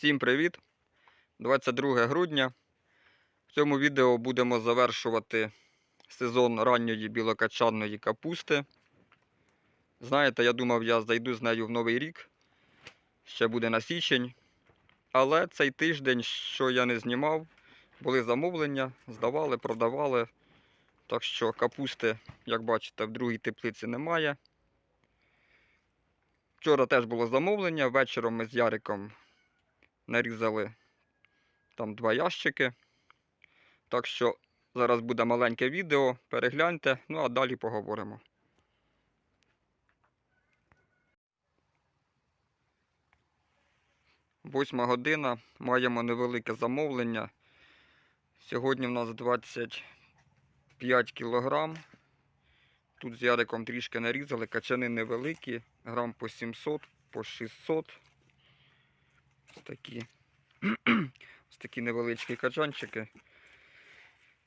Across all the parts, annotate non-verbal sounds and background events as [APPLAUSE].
Всім привіт! 22 грудня. В цьому відео будемо завершувати сезон ранньої білокачанної капусти. Знаєте, я думав, я зайду з нею в новий рік. Ще буде на січень. Але цей тиждень, що я не знімав, були замовлення, здавали, продавали. Так що капусти, як бачите, в другій теплиці немає. Вчора теж було замовлення. Вечором ми з Яриком нарізали там два ящики. Так що зараз буде маленьке відео, перегляньте, ну а далі поговоримо. Восьма година, маємо невелике замовлення. Сьогодні в нас 25 кілограм. Тут з Яриком трішки нарізали, качани невеликі, грам по 700, по 600. Такі. [CLEARS THROAT] Ось такі невеличкі качанчики.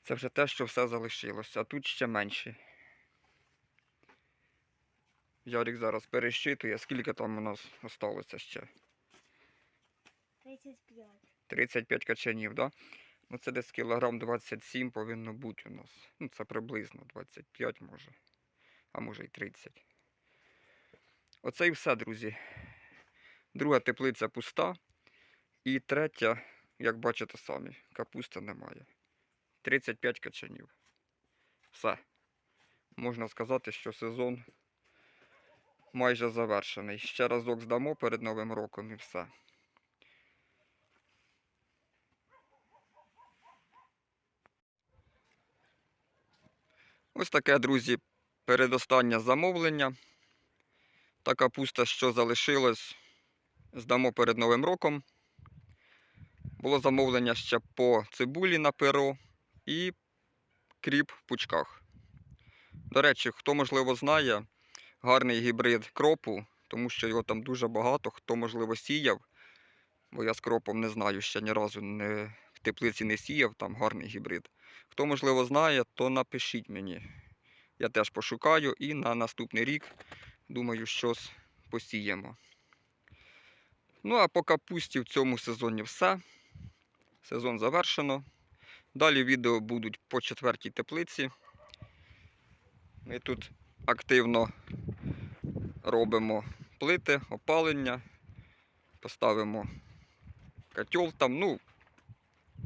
Це вже те, що все залишилося, а тут ще менші. Ярик зараз перещитує, скільки там у нас осталося ще. 35. 35 качанів, да? Ну це десь кілограм 27 повинно бути у нас. Ну це приблизно 25 може. А може й 30. Оце і все, друзі. Друга теплиця пуста. І третя, як бачите самі, капусти немає. 35 качанів. Все. Можна сказати, що сезон майже завершений. Ще разок здамо перед Новим роком і все. Ось таке, друзі, передостаннє замовлення. Та капуста, що залишилась, здамо перед Новим роком. Було замовлення ще по цибулі на перо і кріп в пучках. До речі, хто, можливо, знає, гарний гібрид кропу, тому що його там дуже багато, хто, можливо, сіяв, бо я з кропом не знаю, ще ні разу не, в теплиці не сіяв, там гарний гібрид. Хто, можливо, знає, то напишіть мені. Я теж пошукаю і на наступний рік, думаю, щось посіємо. Ну, а по капусті в цьому сезоні все. Сезон завершено. Далі відео будуть по четвертій теплиці. Ми тут активно робимо плити, опалення, поставимо котел там. Ну,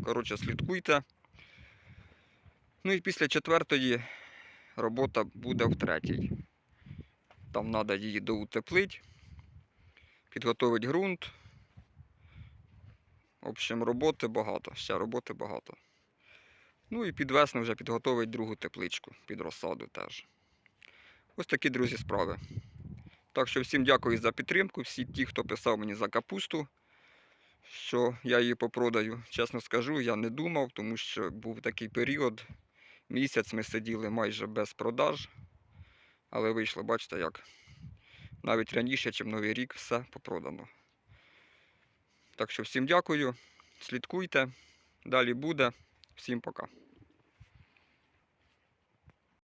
коротше, слідкуйте. Ну і після четвертої робота буде в третій. Там треба її доутеплити, підготовити ґрунт. В общем, роботи багато, ще роботи багато. Ну і під весну вже підготовить другу тепличку під розсаду теж. Ось такі, друзі, справи. Так що всім дякую за підтримку. Всі ті, хто писав мені за капусту, що я її попродаю. Чесно скажу, я не думав, тому що був такий період. Місяць ми сиділи майже без продаж. Але вийшло, бачите, як навіть раніше, ніж Новий рік, все попродано. Так що всім дякую, слідкуйте, далі буде. Всім пока.